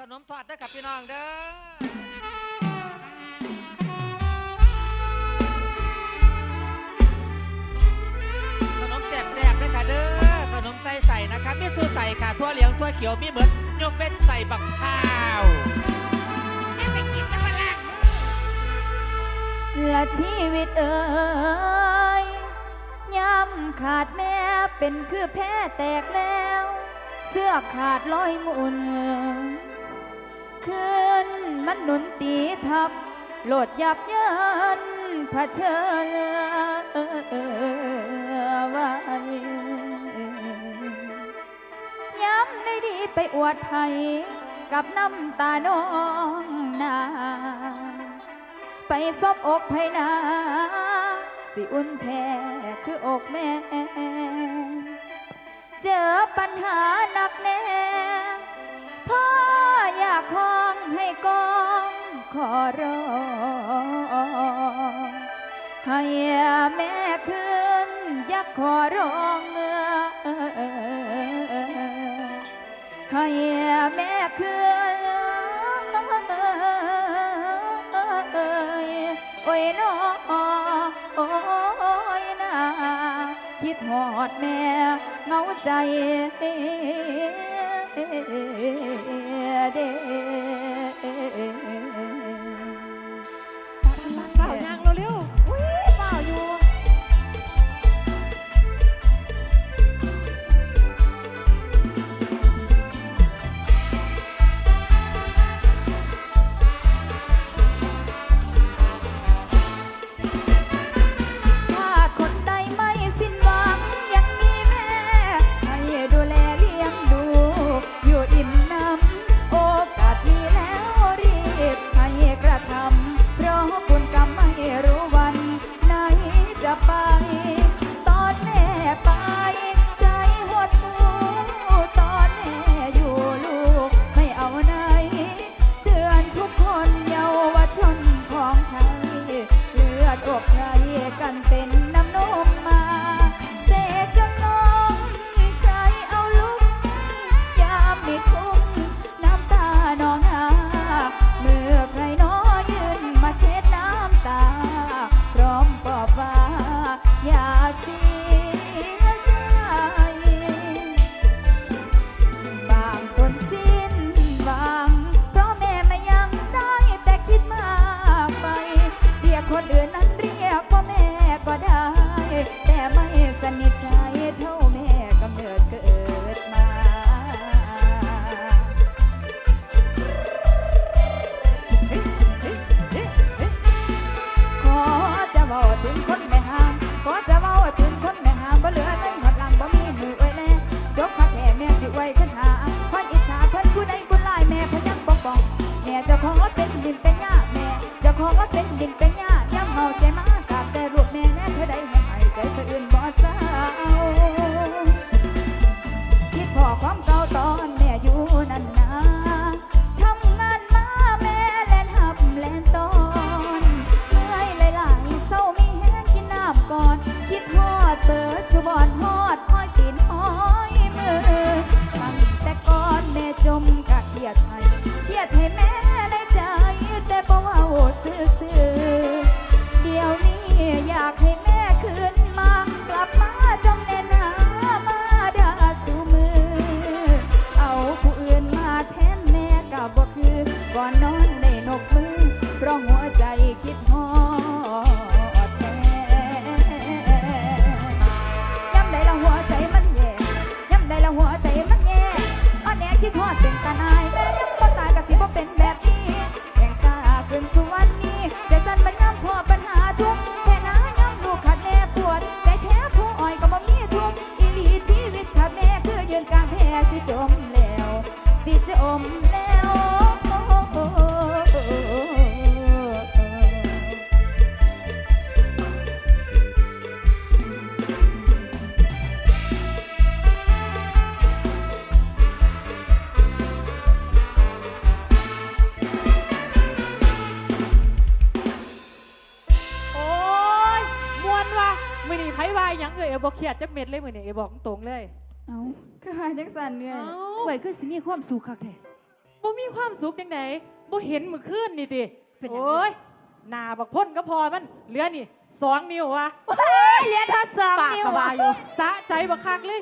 ขนมทอดเด้อกับพี่น้องเด้อใส่ใส่นะคะมีสูใส่ค่ะทั่วเหลียงทั่วเขียวมีเหมือนโยกเป็นใส่บักข้าวและชีวิตเอ่ยย่ำขาดแม่เป็นคือแพ้แตกแล้ว เสื้อขาดลอยมุน คืนมันหนุนตีทับโหลดหยับยันเผชิญไว้ย้ำในดีไปอวดไทยกับน้ำตาน้องนาไปซบอกไพนาสิอุ่นแท้คืออกแม่ เจอปัญหาหนักแน่ อรอให้แม่ขึ้นยักขอร้องให้แม่ขึ้นโอ้ยน้องโอ้ยนาคิดหอดแม่เงาใจเด้ ดินเป็นหญ้าแม่เจ้าของก็เป็นดินเป็นหญ้า เม็ดเลยเหมือนเนี่ไอบอกตรงเลย เอาก็หาจากสันเนี่ยเอ้ยไหวคือสิมีความสุขคักแท้ บ่มีความสุขยังไดบ่เห็นหมือขึ้นนี่ติเโอ้ยหนาบักพ่นก็พอมันเหลือนี่สองนิ้ววะเหลือทัดสองากนิ้วกระบาอยู่สะใจบักคักเลย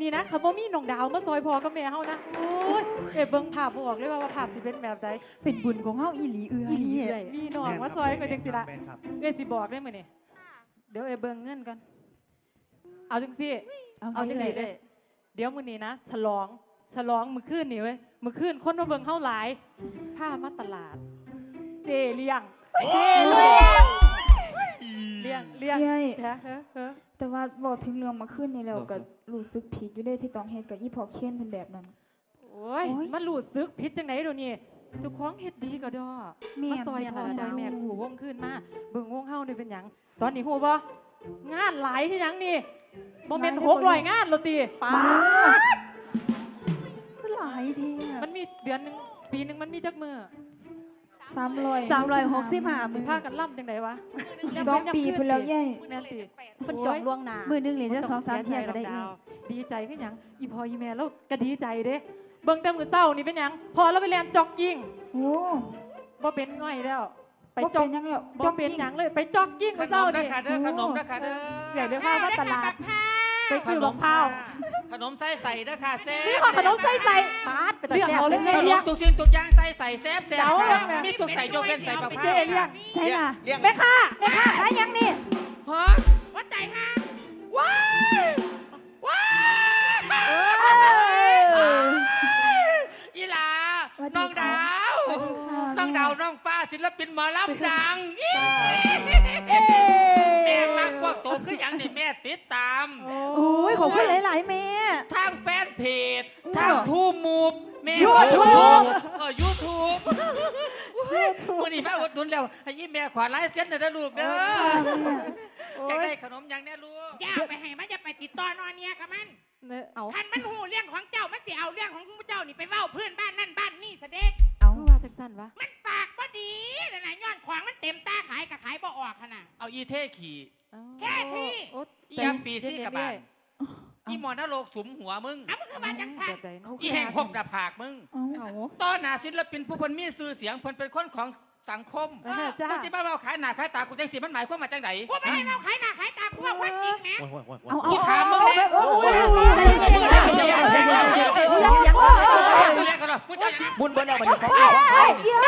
นี่นะคำบ่มีน้องดาวมาซอยพอกับแม่เฮานะโอ้ยเอ็เบิงภาพบอกเลยว่าว่าภาพสิเป็นแบบใดเป็นบุญของเฮาอีหลีเอื้ออีหลีเอื้ยมีน้องมาซอยก็จังสิละแม่รัเอ้ยสิบอกได้มื้อนี่ยเดี๋ยวเอ็เบิงเงินกัน เอาจังซี่เอาจังไหนเลย เดี๋ยวมื้อนี้นะฉลองฉลองมื้อคืนนี่เว้ยมื้อคืนคนมาเบิ่งเฮาหลายพามาตลาด เจเลี้ยงเจเลี้ยงเลี้ยงเย้ยเฮ้อเฮ้อเฮ้อแต่ว่าบอกถึงเรื่องมาขึ้นนี่แล้วก็รู้สึกผิดอยู่เด้ที่ต้องเฮ็ดกับอีพอเคนเป็นแบบนั้นโอ้ยโอ้ยมันรู้สึกผิดจังไหนเดี๋ยวนี้เจุกของเฮ็ดดีก็ดอแม่มานซอยแม่นพ่อแล้วซอยนะแม่กูวงขึ้นมาเบิ่งวงเฮานี่เป็นหยังตอนนี้ฮู้บ่งานหลายที่หยังนี่ บ่แม่น600งานโลติป้าคือหลายทีอะมันมีเดือนหนึงปีหนึงมันมีจักมื้อสามร้อยสามร้อยหกสิบห้าสิมือพากันล่ำจังไดวะสองปีพุ่นแล้วเย้ยแม่นติเพิ่นจองล่วงหน้ามือหนึงเหรียญจะสองสามเที่ยก็ได้ดาเอ้วยดีใจขึ้นยังอีพออีแม่แล้วก็ดีใจเด้เบิ่งแต่มือเศร้านี่เป็นหยังพอเราไปเรียนจ็อกกิ้งโอ้บ่เป็นง่อยแล้ว ไปบ่จ็อเป็กนยังแล้วบ่เป็นหยังเลยไปจ็อกกิ้งขมือนเศร้ามนะนี่คะเด้อขนมนะคะเด้อใหญ่เลยพามาตลาดไปซื้อรองเท้าขนมไส้ใส่เด้อค่ะเซ่นี่ขอขนมใส่ใส่ปาดไปตัดเรียกแซ่บเอาเลเลยยขนเรียมกทุกสิ่งทุกอย่างใส่ใส่แซ่บแซ่บเจ้าค่ะเรื่องอะไรมีทุกใส่ยกเว้นใส่มะพร้าเจ๊วเรียกใช่ล่ะเลี้ยงแม่ค้าแม่ หมอลำดังแม่มักพวกโตขึ้นอย่างนี่แม่ติดตามโอ้ยขอบคุณหลายๆแม่ ทางแฟนเพจทางทูมูบแม่ YouTube เออยูทูบวันนี้แม่อดหนุนแล้วให้ยี่แม่ขวาไลายเส้นหน่อยนะลูกเด้อจะได้ขนมอย่างแน่ลูกอย่าไปให้มันอย่าไปติดต่อนอนเนี่ยกับมันเอาท่านมันหูเรื่องของเจ้ามันสิเอาเรื่องของผู้เจ้านี่ไปเว้าเพื่อนบ้านนั่นบ้านนี่ซะเด็กเอาคือว่า จังซั่นวะมันปากบ่ดีนะนะย้อนขวางมันเต็มตาขายกับขายบ่ออกขนาด เอาอีเท่ขี่แค่ที่ โอ้อียามปีซี่กับบานอีหมอนรกสุมหัวมึง เอามันคือว่าจังสันแบบใดเนาะอีแห่งหกดาผากมึงเอาต้อนหน้าศิลปินผู้เพิ่นมีชื่อเสียงเพิ่นเป็นคนของสังคมเออจ้า กูสิมาเว้าขายหน้าขายตากูจังสิมันหมายความมาจังได กูไม่ได้เว้าขายหน้าขายตากูเว่าความจริงนะเอาเอากูถามมึงแล้วเอาเอาเอามึงเอาถามมึงแล้วมึงถามมึงแล้วมึงถามมึงแล้วมึงเรียกกันว่ามึงจะยังไงบุญเบิ้ลแล้วมันของ เ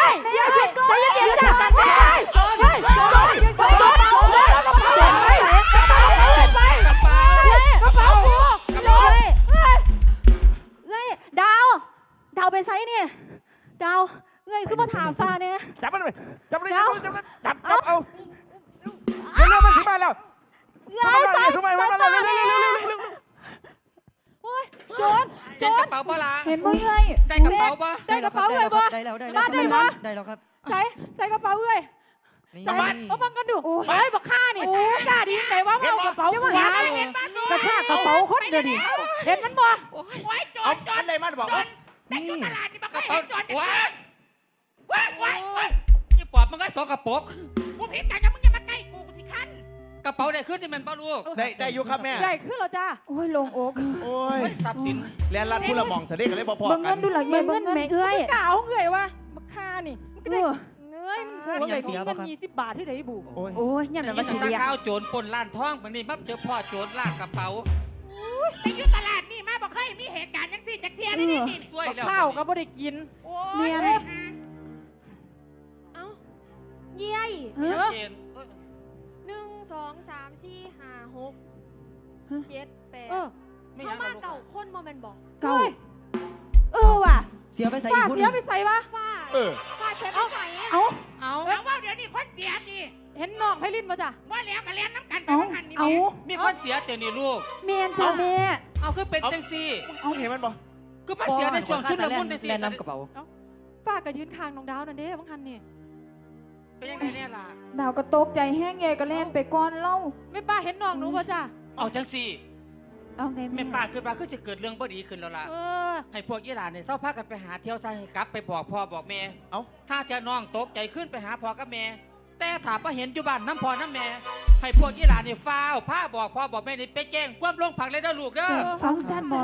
กระเป๋าปะได้กระเป๋าเลยบ่ได้แล้วได้มาแล้วได้บ่ได้แล้วครับใส่ใส่กระเป๋าเอ้ยนี่ใส่เอาบังกันดูเฮ้ยบักฆ่านี่กล้าดีไหนว่ามาเอากระเป๋าหัวเห็นบ้าสูกระชากกระเป๋าคนเดียวดิเห็นมันบ่โอ้ยโจเอารโจอัรนใดมาบอกโจว่ารแต่อยู่ตลาดนี่บ่เคกระยเป๋าเห็นโจรจะว้าว้ายว้ายว้ายยี่ปอบมันก็สกปรกกูผิดแต่จะมึง กระเป๋าได้ขึ้นที่มันป้าลูกได้ได้อยู่ครับแม่ใหญ่ขึ้นแล้วจ้าโอ้ยลงอกโอ้ยเฮ้ยทรัพย์สินเรียนรัดผู้ละหมองเสด็จกันเลยพอเบิ่งๆกัเงินนดูเหรอเงิเย้นเบิ่เงิงนเงินแม่เอ้ย กล่าวเงยว่ะบักฆ่านี่มันก็ได้เงยมันหัวเลยของเงินยี่สิบบาทที่ไหนบุโอ้ยโอ้ยย่ำแต่นี่ว่าสิตาเรียกข้าวโจรปล้นร้านทองมันนี่มับเจอพ่อโจรลากกระเป๋าแต่อยู่ตลาดนี่มาบ่เคยมีเหตุการณ์จังซี่จักเทียนี่นี่นี่ช่วยบักแล้วข้าวก็บ่ได้กิน โอ้เมียยนเลยฮะเยี่ยยเออ เจนเอ้ยหนึ่งสองสามสี่ห้าหกเจ็ดแปดเออไม่เข้ายังมาลูกเก่าคนโมเมนบอกเก่าเฮ้ยเออว่ะเสียไปใส่ป้าอีกคนเสียไปใส่วะฝ้าเออ ฝ้าเช็ดใส่เอ้าเอาเอาว่าเดี๋ยวนี้คนเสียดิเห็นน้องไพลินป่ะจ้ะว่าแล้วก็เลี้ยนน้ำกันไปเอาทั้งหันนี่เอาแม่มีคนเสียเดี๋ยวนี้ลูก เมียนจ้าแม่เอาคือเป็นจังซี่เอาเห็นมันบ่คือมาเสียในช่วงชุดละมุนในแลซี่นนำกระเป๋าป้าก็ยืนข้างน้องดาวนั่นเด้บางทันนี่ เป็นยังไงเนี่ยล่ะ ดาวก็ตกใจแห้งเย้ก็เล่นไปก่อนเล่าไม่ป้าเห็นน้องหนูป่ะจ้ะเอาจังซี่เอาไงแม่แม่ป้าคือว่าคือจะเกิดเรื่องบ่ดีขึ้นแล้วล่ะ เออ ให้พวกยี่หลานเนี่ยเศร้าพากันไปหาเที่ยวซะให้กลับไปบอกพ่อบอกแม่เอ้า ถ้าจะน้องตกใจขึ้นไปหาพ่อกับแม่ แต่ถามว่าเห็นอยู่บ้านน้ำพ่อน้ำแม่ ให้พวกยี่หลานเนี่ยฟ้าวพาบอกพ่อบอกแม่นี่ไปแจ้งความลงผักเลยเด้อลูกเด้อฟังสั้นบ่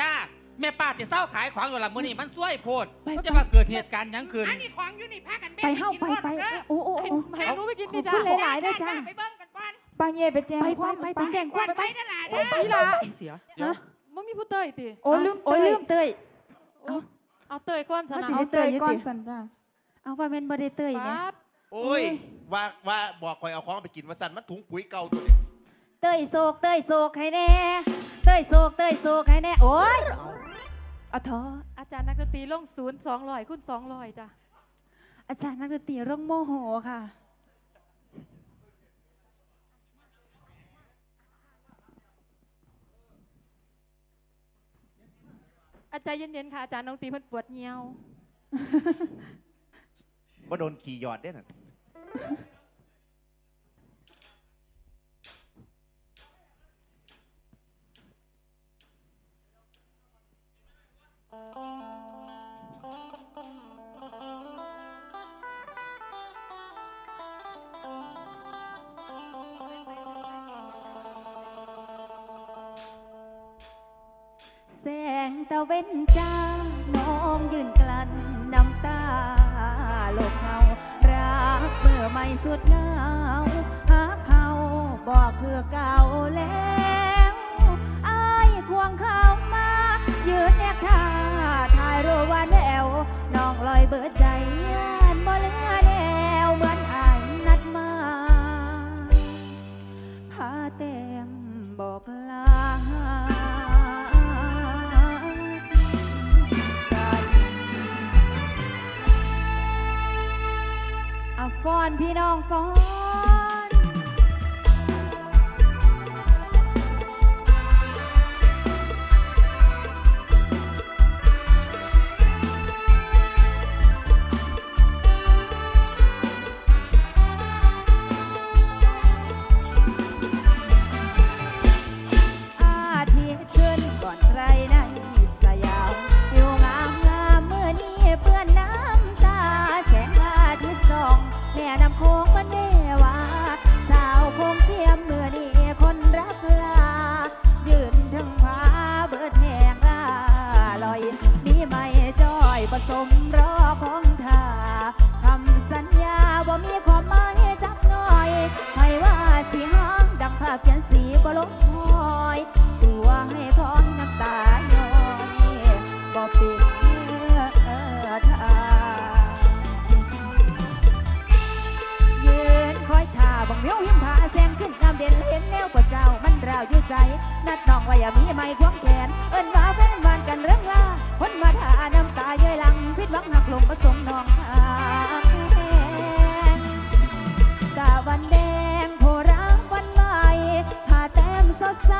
จ้า แม่ป้าจะเศร้าขายของอยู่ละมื้อนี้มันซวยโพดมันจะมาเกิดเหตุการณ์หยังขึ้นอันนี้ของอยู่นี่พากันแบ่งไปเฮ้ากินไปรถไปเด้อโอ้โอ้ ให้โอ้ให้หนูไปกินขนี่อบจ้าคุณ หลายๆเด้อจ้า ไปเบิ่งกันก่อนปางเย่ไปแจ้งไปคก่อวานมไปไปแจ้งความไปไปตลาดเด้อ นี่ล่ะเสียฮะมันมีผู้เตยติโอ้ลืมโอ้เตยลืมเตย เอาเตยก้อนสว่านะสิเอาได้เตยก่อนเตยอยู่ติสันจ้าเอาว่าแม่นบ่ได้เตยแหม ปาดโอ้ย ว่าว่าบอกคอยเอาของไปกินว่าสันมันถุงปุ๋ยเก่าตัวนี้เตยโศกเตยโศกให้แน่ เตยโศกเตยโศกให้แน่ โอ้ยเอาเถอะอาจารย์นักดนตรีลงศูนย์สองร้อยคูณสองร้อยจ้ะอาจารย์นักดนตรีร่องโมโหค่ะ อาจารย์เย็นๆค่ะอาจารย์น้องตีเพิ่นปวดเงียว ว่าโดนขี่หยอดได้น่ะ แสงตะเว้นจ้าน้องยืนกลั้นน้ำตาโลกเขารักเมื่อไม่สุดเหงาหาเขาบอกคือเก่าแล้วอายควงเขามา ยืนแนบท่าถ่ายรูปวันแอวน้องลอยเบิดใจย่านบ่เลือแนวเหมือนอายนัดมาพาเต็มบอกลากันเอาฟอนพี่น้องฟ้อน สีบ่ลงคอยตัวให้พร้อมน้ำตาย้อยบ่ปิดเออทางยืนคอยท่าบังเมียวหิมผาแสงขึ้นงามเด่นเห็นแนวกว่าเจ้ามันราวอยู่ใจ นัดน้องว่าอย่ามีไม่ควงแขนเอิ้นว่าแฟนบ้านกันเรื่องลาคนมาท่าน้ำตาเย้ยหลังพิดหวังหักลงประสงน้องหาแหงกาวัน ใส